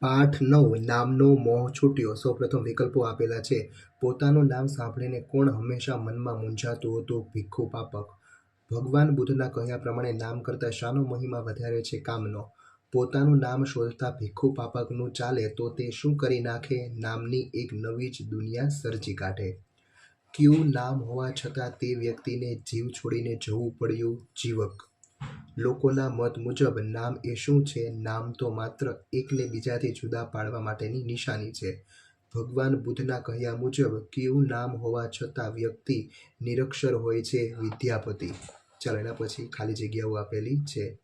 પાઠ નવ નામનો મોહ છૂટ્યો. સૌપ્રથમ વિકલ્પો આપેલા છે. પોતાનું નામ સાંભળીને કોણ હંમેશા મનમાં મૂંઝાતું હતું? ભીખુ પાપક. ભગવાન બુદ્ધના કહ્યા પ્રમાણે નામ કરતાં શાનો મહિમા વધારે છે કામનો. પોતાનું નામ શોધતા ભીખુ પાપકનું ચાલે તો તે શું કરી નાખે? નામની એક નવી જ દુનિયા સર્જી કાઢે. ક્યુ નામ હોવા છતાં તે વ્યક્તિને જીવ છોડીને જવું પડ્યું. જીવક. લોકોના મત મુજબ નામ એ શું છે? નામ તો માત્ર એકને બીજાથી જુદા પાડવા માટેની નિશાની છે. ભગવાન બુદ્ધના કહ્યા મુજબ કેવું નામ હોવા છતાં વ્યક્તિ નિરક્ષર હોય છે વિદ્યાપતિ. ચાલો એના પછી ખાલી જગ્યાઓ આપેલી છે.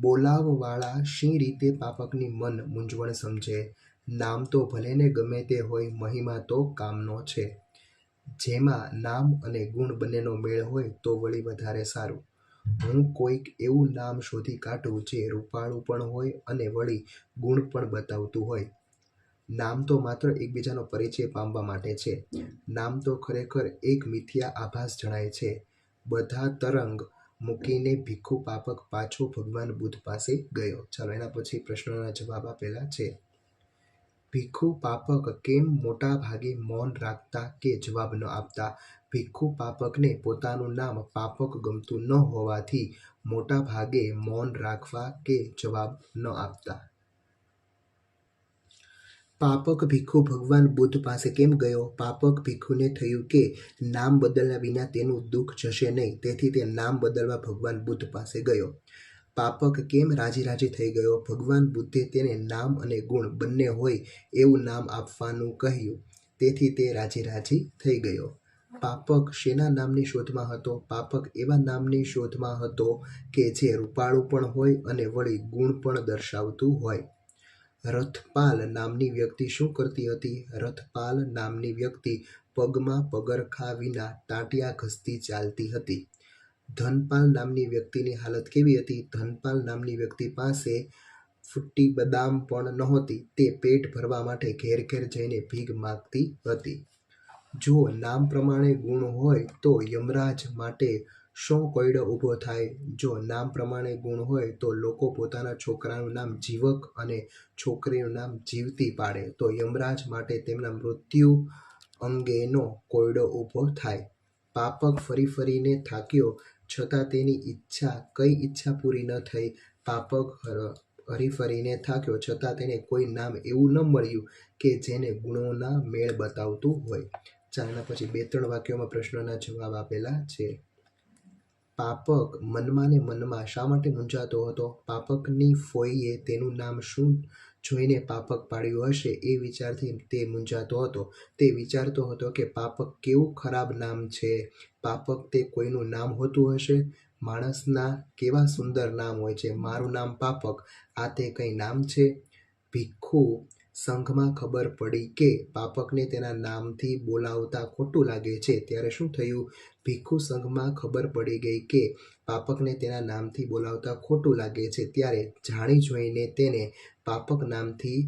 બોલાવવાળા શી રીતે પાપકની મન મૂંઝવણ સમજે? નામ તો ભલેને ગમે તે હોય, મહિમા તો કામનો છે. જેમાં નામ અને ગુણ બંનેનો મેળ હોય તો વળી વધારે સારું. હું કોઈક એવું નામ શોધી કાઢું જે રૂપાળું પણ હોય અને વળી ગુણ પણ બતાવતું હોય. નામ તો માત્ર એકબીજાનો પરિચય પામવા માટે છે. નામ તો ખરેખર એક મિથ્યા આભાસ જણાય છે. બધા તરંગ મૂકીને ભીખુ પાપક પાછો ભગવાન બુદ્ધ પાસે ગયો. ચાલો, એના પછી પ્રશ્નોના જવાબ આપેલા છે. ભીખુ પાપક કેમ મોટા ભાગે મૌન રાખતા કે જવાબ ન આપતા? ભીખુ પાપકને પોતાનું નામ પાપક ગમતું ન હોવાથી મોટા ભાગે મૌન રાખવા કે જવાબ ન આપતા. પાપક ભીખુ ભગવાન બુદ્ધ પાસે કેમ ગયો? પાપક ભીખુને થયું કે નામ બદલ્યા વિના તેનું દુઃખ જશે નહીં, તેથી તે નામ બદલવા ભગવાન બુદ્ધ પાસે ગયો. પાપક કેમ રાજી રાજી થઈ ગયો? ભગવાન બુદ્ધે તેને નામ અને ગુણ બંને હોય એવું નામ આપવાનું કહ્યું, તેથી તે રાજી રાજી થઈ ગયો. પાપક શેના નામની શોધમાં હતો? પાપક એવા નામની શોધમાં હતો કે જે રૂપાળું પણ હોય અને વળી ગુણ પણ દર્શાવતું હોય. રથપાલ નામની વ્યક્તિ શું કરતી હતી? રથપાલ નામની વ્યક્તિ પગમાં પગરખા વિના ટાંટિયા ઘસતી ચાલતી હતી. ધનપાલ નામની વ્યક્તિની હાલત કેવી હતી? ધનપાલ નામની વ્યક્તિ પાસે ફૂટી બદામ પણ નહોતી. તે પેટ ભરવા માટે ઘેર ઘેર જઈને ભીખ માગતી હતી. જો નામ પ્રમાણે ગુણ હોય તો યમરાજ માટે શો કોયડો ઊભો થાય? જો નામ પ્રમાણે ગુણ હોય તો લોકો પોતાના છોકરાનું નામ જીવક અને છોકરીનું નામ જીવતી પાડે. તો યમરાજ માટે તેમના મૃત્યુ અંગેનો કોયડો ઊભો થાય. પાપક ફરી ફરીને થાક્યો, છતાં તેની ઈચ્છા, કઈ ઈચ્છા પૂરી ન થઈ. પાપક હરીફરીને થાક્યો, છતાં તેને કોઈ નામ એવું ન મળ્યું કે જેને ગુણોના મેળ બતાવતું હોય. ચાલના પછી બે ત્રણ વાક્યોમાં પ્રશ્નોના જવાબ આપેલા છે. પાપક મનમાં ને મનમાં શા માટે મૂંઝાતો હતો? પાપકની ફોઈએ તેનું નામ શું જોઈને પાપક પાડ્યું હશે? એ વિચારથી તે મૂંઝાતો હતો. તે વિચારતો હતો કે પાપક કેવું ખરાબ નામ છે? પાપક તે કોઈનું નામ હોતું હશે? માણસના કેવા સુંદર નામ હોય છે? મારું નામ પાપક. આ તે કંઈ નામ છે? ભીખુ સંઘમાં ખબર પડી કે પાપકને તેના નામથી બોલાવતા ખોટું લાગે છે. ત્યારે શું થયું? ભીખુ સંઘમાં ખબર પડી ગઈ કે પાપકને તેના નામથી બોલાવતા ખોટું લાગે છે. ત્યારે જાણી જોઈને તેને પાપક નામથી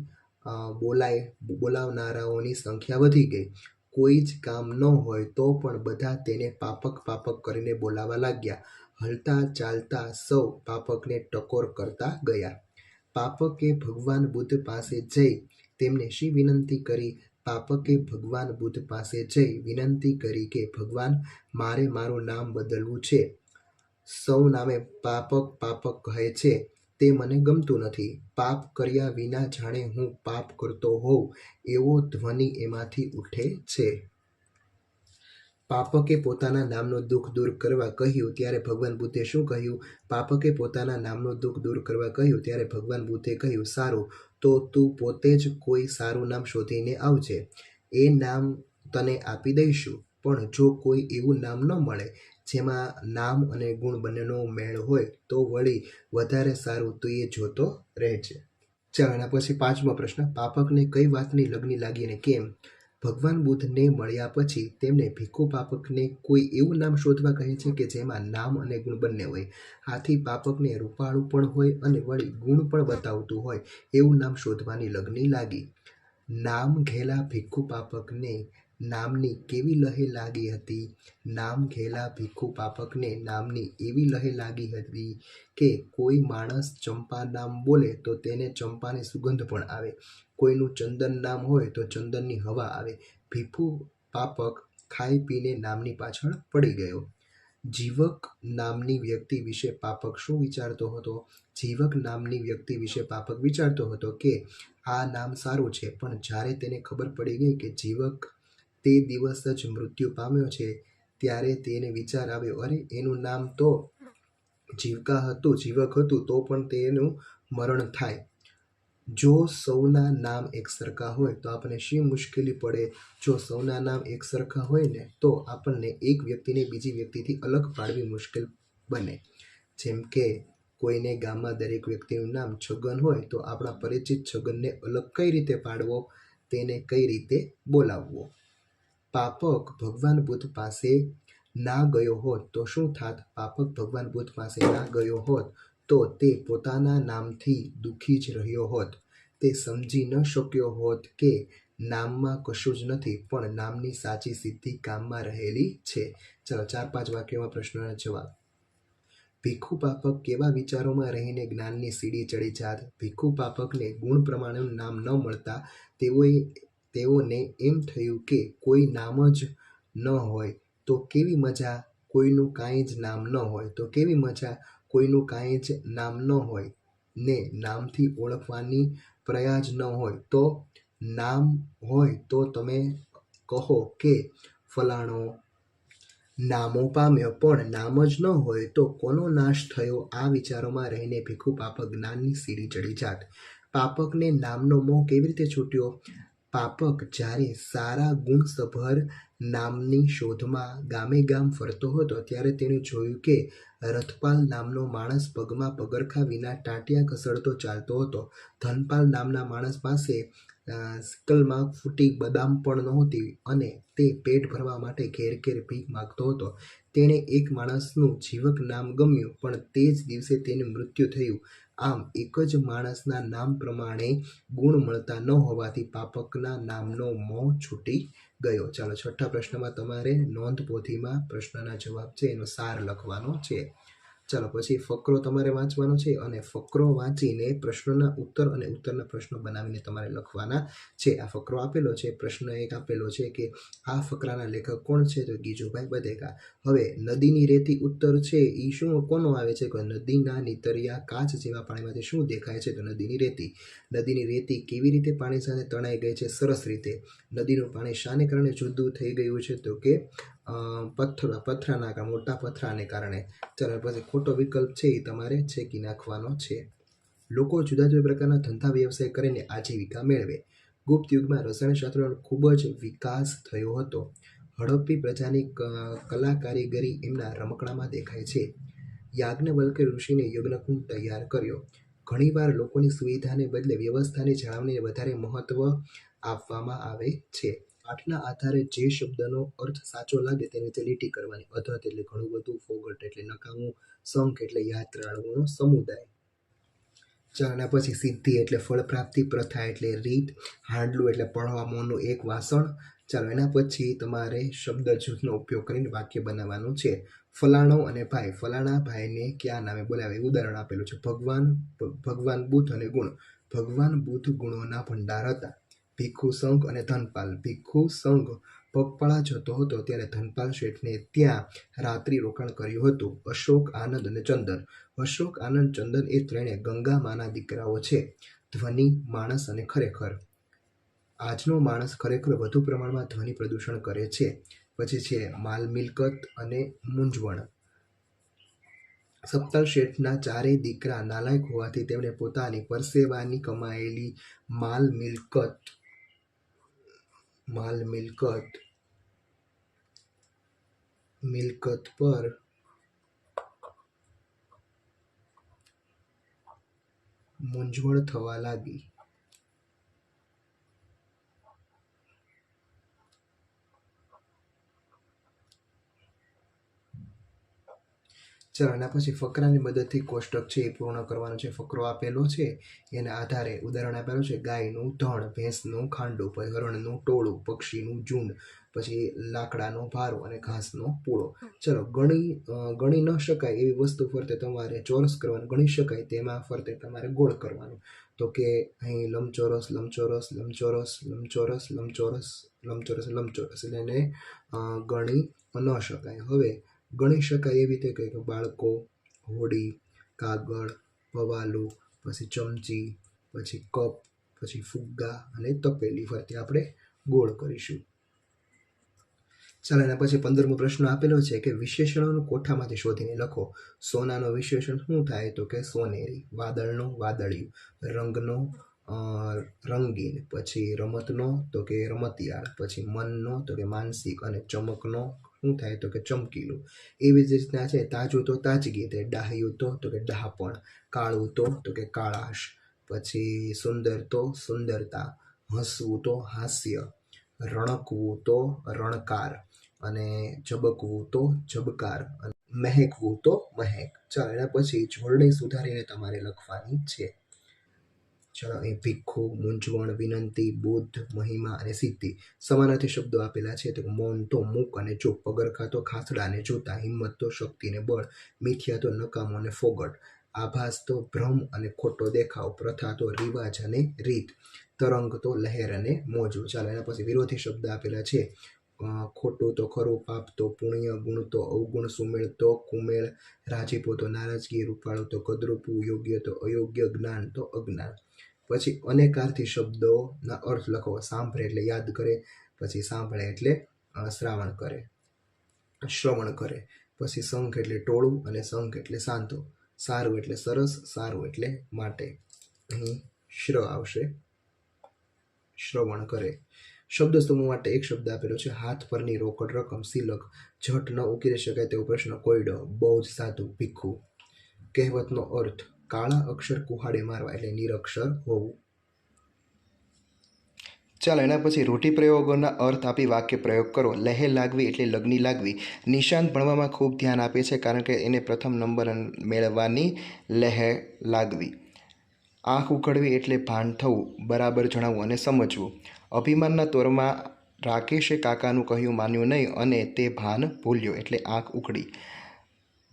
બોલાય, બોલાવનારાઓની સંખ્યા વધી ગઈ. કોઈ જ કામ ન હોય તો પણ બધા તેને પાપક પાપક કરીને બોલાવા લાગ્યા. હલતા ચાલતા સૌ પાપકને ટકોર કરતા ગયા. પાપકે ભગવાન બુદ્ધ પાસે જઈ તેમને શી વિનંતી કરી? પાપકે ભગવાન બુદ્ધ પાસે જઈ વિનંતી કરી કે, ભગવાન, મારે મારું નામ બદલવું છે. સૌ નામે પાપક પાપક કહે છે. તે મને ગમતું નથી. પાપ કર્યા વિના જાણે હું પાપ કરતો હોઉં. એવો ધ્વનિ એમાંથી ઉઠે છે. પાપકે પોતાના નામનો દુઃખ દૂર કરવા કહ્યું ત્યારે ભગવાન બુદ્ધે શું કહ્યું? પાપકે પોતાના નામનો દુઃખ દૂર કરવા કહ્યું ત્યારે ભગવાન બુદ્ધે કહ્યું, સારું, તો તું પોતે જ કોઈ સારું નામ શોધીને આવજે. એ નામ તને આપી દઈશું. પણ જો કોઈ એવું નામ ન મળે, જેમાં નામ અને ગુણ બંનેનો મેળ હોય, તો વળી વધારે સારું તું એ જોતો રહેજે. ચાલો પછી પાંચમો પ્રશ્ન. પાપકને કઈ વાતની લગ્ની લાગીને કેમ? ભગવાન બુદ્ધને મળ્યા પછી તેમને ભીખુ પાપકને કોઈ એવું નામ શોધવા કહે છે કે જેમાં નામ અને ગુણ બંને હોય. આથી પાપકને રૂપાળું પણ હોય અને વળી ગુણ પણ બતાવતું હોય એવું નામ શોધવાની લગ્ની લાગી. નામ ઘેલા ભીખુ પાપકને નામની કેવી લહે લાગી હતી? નામ ઘેલા ભીખુ પાપકને નામની એવી લહે લાગી હતી કે કોઈ માણસ ચંપા નામ બોલે તો તેને ચંપાની સુગંધ પણ આવે. કોઈનું ચંદન નામ હોય તો ચંદનની હવા આવે. ભીખુ પાપક ખાઈ પીને નામની પાછળ પડી ગયો. જીવક નામની વ્યક્તિ વિશે પાપક શું વિચારતો હતો? જીવક નામની વ્યક્તિ વિશે પાપક વિચારતો હતો કે આ નામ સારું છે, પણ જ્યારે તેને ખબર પડી ગઈ કે જીવક તે દિવસ જ મૃત્યુ પામ્યો છે. ત્યારે તેને વિચાર આવ્યો, અરે, એનું નામ તો જીવકા હતું, જીવક હતું, તો પણ તેનું મરણ થાય. જો સૌના નામ એક સરખા હોય, તો આપણને શી મુશ્કેલી પડે? જો સૌના નામ એક સરખા હોય ને, તો આપણને એક વ્યક્તિને બીજી વ્યક્તિથી અલગ પાડવી મુશ્કેલ બને. જેમ કે કોઈને ગામમાં દરેક વ્યક્તિનું નામ છગન હોય, તો આપણા પરિચિત છગનને અલગ કઈ રીતે પાડવો? તેને કઈ રીતે બોલાવવો? પાપક ભગવાન બુદ્ધ પાસે ના ગયો હોત તો શું થાત? પાપક ભગવાન બુદ્ધ પાસે ના ગયો હોત તો તે પોતાના નામથી દુઃખી જ રહ્યો હોત. તે સમજી ન શક્યો હોત કે નામમાં કશું જ નથી, પણ નામની સાચી સિદ્ધિ કામમાં રહેલી છે. ચાલો, ચાર પાંચ વાક્યોમાં પ્રશ્નના જવાબ. ભીખુ પાપક કેવા વિચારોમાં રહીને જ્ઞાનની સીડી ચડી જાત? ભીખુ પાપકને ગુણ પ્રમાણેનું નામ ન મળતા તેઓએ તેઓને એમ થયું કે કોઈ નામ જ ન હોય, તો કેવી મજા કોઈનું કાંઈ જ નામ ન હોય, તો કેવી મજા કોઈનું કાંઈ જ નામ ન હોય, ને નામથી ઓળખવાની પ્રયાસ ન હોય. તો નામ હોય તો તમે કહો કે ફલાણો નામો પામ્યો, પણ નામ જ ન હોય તો કોનો નાશ થયો? આ વિચારોમાં રહીને ભીખુ પાપક જ્ઞાનની સીડી ચડી જાત. પાપકને નામનો મોહ કેવી રીતે છૂટ્યો? પાપક જ્યારે સારા ગુણસભર નામની શોધમાં ગામે ગામ ફરતો હતો, ત્યારે તેણે જોયું કે રથપાલ નામનો માણસ પગમાં પગરખા વિના ટાંટિયા ઘસડતો ચાલતો હતો. ધનપાલ નામના માણસ પાસે સિકલમાં ફૂટી બદામ પણ નહોતી અને તે પેટ ભરવા માટે ઘેર ઘેર ભીખ માગતો હતો. તેણે એક માણસનું જીવક નામ ગમ્યું, પણ તે જ દિવસે તેનું મૃત્યુ થયું. આમ એક જ માણસના નામ પ્રમાણે ગુણ મળતા ન હોવાથી પાપકના નામનો મોહ છૂટી ગયો. ચાલો છઠ્ઠા પ્રશ્નમાં તમારે નોંધ પોથીમાં પ્રશ્નના જવાબ છે, એનો સાર લખવાનો છે. ચાલો, પછી ફકરો તમારે વાંચવાનો છે અને ફકરો વાંચીને પ્રશ્નોના ઉત્તર અને ઉત્તરના પ્રશ્નો બનાવીને તમારે લખવાના છે. આ ફકરો આપેલો છે. પ્રશ્ન એક આપેલો છે કે, આ ફકરાના લેખક કોણ છે? તો ગીજુભાઈ બધેકા હવે, નદીની રેતી ઉત્તર છે એ શું, કોનો આવે છે? કે નદીના નીતરિયા કાચ જેવા પાણીમાંથી શું દેખાય છે? તો નદીની રેતી. નદીની રેતી કેવી રીતે પાણી સાથે તણાઈ ગઈ છે? સરસ રીતે. નદીનું પાણી શાને કારણે જુદું થઈ ગયું છે? તો કે પથ્થર, પથરાના મોટા પથરાને કારણે. ચાલો પછી ખોટો વિકલ્પ છે એ તમારે છેકી નાખવાનો છે. લોકો જુદા જુદા પ્રકારના ધંધા વ્યવસાય કરીને આજીવિકા મેળવે. ગુપ્ત યુગમાં રસાયણશાસ્ત્રનો ખૂબ જ વિકાસ થયો હતો. હડપ્પી પ્રજાની કલા કારીગરી એમના રમકડામાં દેખાય છે. યાજ્ઞવલ્કે ઋષિને યજ્ઞકુંડ તૈયાર કર્યો. ઘણીવાર લોકોની સુવિધાને બદલે વ્યવસ્થાની જાળવણીને વધારે મહત્ત્વ આપવામાં આવે છે. પાઠના આધારે જે શબ્દનો અર્થ સાચો લાગે તેને લીટી કરવાની અધત એટલે ઘણું બધું, ફોગટ એટલે નકામું સંખ એટલે યાત્રાળુઓનો સમુદાય. ચાના પછી સિદ્ધિ એટલે ફળ પ્રાપ્તિ, પ્રથા એટલે રીત, હાંડલું એટલે પડવામોનું એક વાસણ. ચાલો એના પછી તમારે શબ્દ જૂથનો ઉપયોગ કરીને વાક્ય બનાવવાનું છે. ફલાણો અને ભાઈ, ફલાણા ભાઈને ક્યાં નામે બોલાવે? ઉદાહરણ આપેલું છે. ભગવાન ભગવાન બુદ્ધ અને ગુણ. ભગવાન બુદ્ધ ગુણોના ભંડાર હતા. ભીખુ સંઘ અને ધનપાલ. ભીખુ સંઘ પગપાળા જતો હતો ત્યારે ધનપાલ શેઠને ત્યાં રાત્રિ રોકાણ કર્યું હતું. અશોક, આનંદ અને ચંદન. અશોક, આનંદ, ચંદન એ ત્રણે ગંગા માના દીકરાઓ છે. ધ્વનિ, માણસ અને ખરેખર. આજનો માણસ ખરેખર વધુ પ્રમાણમાં ધ્વનિ પ્રદૂષણ કરે છે. પછી છે માલ મિલકત અને મૂંઝવણ. સપ્તલ શેઠના ચારેય દીકરા નાલાયક હોવાથી તેમણે પોતાની પરસેવાની કમાયેલી માલ મિલકત માલ મિલકત. મિલકત પર મૂંઝવણ થવા લાગી. ચાલો એના પછી ફકરાની મદદથી કોષ્ટક છે એ પૂર્ણ કરવાનો છે. ફકરો આપેલો છે, એના આધારે ઉદાહરણ આપેલું છે, ગાયનું ધણ, ભેંસનું ખાંડું પછી હરણનું ટોળું, પક્ષીનું ઝુંડ, પછી લાકડાનો ભારો અને ઘાસનો પૂળો. ચલો, ગણી ગણી ન શકાય એવી વસ્તુ ફરતે તમારે ચોરસ કરવાનું, ગણી શકાય તેમાં ફરતે તમારે ગોળ કરવાનું. તો કે અહીં લંબચોરસ લંબચોરસ લંબચોરસ લંબચોરસ લંબચોરસ લંબચોરસ લંબચોરસ, એટલે એને ગણી ન શકાય. હવે ગણી શકાય એવી રીતે કે બાળકો, હોડી, કાગળ, પવાલું, પછી ચમચી, પછી કપ, પછી ફુગ્ગા અને તપેલી ફરતે આપણે ગોળ કરીશું. ચાલો, એના પછી પંદરમો પ્રશ્ન આપેલો છે કે વિશેષણોનું કોઠામાંથી શોધીને લખો. સોનાનો વિશેષણ શું થાય? તો કે સોનેરી, વાદળનો વાદળિયું, રંગનો રંગીન, પછી રમતનો, તો કે રમતિયાળ, પછી મનનો, તો કે માનસિક, અને ચમકનો શું થાય તો કે ચમકીલું. એવી જ રીતના છે, તાજું તો તાજગી તે ડાહ્યું તો તો કે ડાહપણ, કાળું તો તો કે કાળાશ, પછી સુંદર તો સુંદરતા, હસવું તો હાસ્ય, રણકવું તો રણકાર અને ઝબકવું તો ઝબકાર અને મહેકવું તો મહેક. ચાલો, એના પછી જોડણી સુધારીને તમારે લખવાની છે. અહીં ભીખુ, મૂંઝવણ, વિનંતી, બુદ્ધ, મહિમા અને સિદ્ધિ. સમાનાર્થી શબ્દો આપેલા છે. તો મૌન તો મૂક અને ચૂપ. પગરખા તો ખાસડા અને જોતા. હિંમત તો શક્તિ ને બળ. મિથ્યા તો નકામો અને ફોગટ. આભાસ તો ભ્રમ અને ખોટો દેખાવ. પ્રથા તો રિવાજ અને રીત. તરંગ તો લહેર અને મોજું. ચાલો, એના પછી વિરોધી શબ્દ આપેલા છે. ખોટું તો ખરું પાપ તો પુણ્ય. ગુણ તો અવગુણ. સુમેળ તો કુમેળ. રાજીપો તો નારાજગી. રૂપાળો તો કદરૂપું યોગ્ય તો અયોગ્ય જ્ઞાન તો અજ્ઞાન. પછી અનેકાર્થી શબ્દોના અર્થ લખો. સાંભળે એટલે યાદ કરે, પછી સાંભળે એટલે શ્રાવણ કરે. શ્રવણ કરે. પછી સંઘ એટલે ટોળું અને સંઘ એટલે શાંતો સારું એટલે સરસ, સારું એટલે માટે. અહીં શ્ર આવશે. શ્રવણ કરે. શબ્દ સમૂહ માટે એક શબ્દ આપેલો છે, હાથ પરની રોકડ રકમ, સિલક. ઝટ ન ઉકેલી શકાય તેવો પ્રશ્ન, કોયડો બહુ જ સાદું ભીખું. કહેવતનો અર્થ કાળા અક્ષર કુહાડે મારવા એટલે નિરક્ષર હોવું. ચાલો, એના પછી રૂઢિપ્રયોગોના અર્થ આપી વાક્ય પ્રયોગ કરો. લહે લાગવી એટલે લગ્ની લાગવી. નિશાંત ભણવામાં ખૂબ ધ્યાન આપે છે કારણ કે એને પ્રથમ નંબર મેળવવાની લહે લાગવી. આંખ ઉઘડવી એટલે ભાન થવું, બરાબર જણાવવું અને સમજવું. અભિમાનના તોરમાં રાકેશે કાકાનું કહ્યું માન્યું નહીં અને તે ભાન ભૂલ્યો એટલે આંખ ઉઘડી.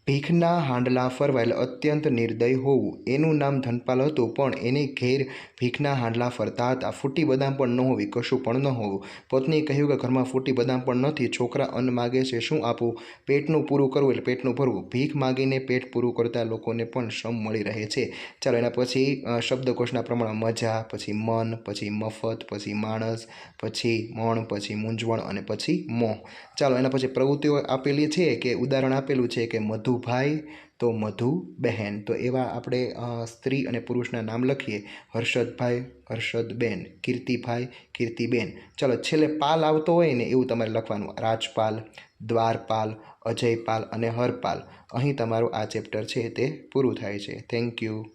ભીખના હાંડલા ફરવાયેલ અત્યંત નિર્દય હોવું. એનું નામ ધનપાલ હતું, પણ એને ઘેર ભીખના હાંડલા ફરતા હતા. ફૂટી બદામ પણ ન હોવી, કશું પણ ન હોવું. પત્નીએ કહ્યું કે ઘરમાં ફૂટી બદામ પણ નથી, છોકરા અન્ન માગે છે, શું આપવું પેટનું પૂરું કરવું એટલે પેટનું ભરવું. ભીખ માગીને પેટ પૂરું કરતા લોકોને પણ શ્રમ મળી રહે છે. ચાલો, એના પછી શબ્દકોશના પ્રમાણે મજા, પછી મન, પછી મફત, પછી માણસ, પછી મણ, પછી મૂંઝવણ અને પછી મોહ ચાલો, એના પછી પ્રવૃત્તિઓ આપેલી છે કે ઉદાહરણ આપેલું છે કે મધુભાઈ, તો મધુ બહેન. તો એવા આપણે સ્ત્રી અને પુરુષના નામ લખીએ. હર્ષદભાઈ, હર્ષદબેન, કીર્તિભાઈ, કીર્તિબેન. ચલો, છેલ્લે પાલ આવતો હોય ને એવું તમારે લખવાનું. રાજપાલ, દ્વારપાલ, અજયપાલ અને હરપાલ. અહીં તમારું આ ચેપ્ટર છે તે પૂરું થાય છે. Thank you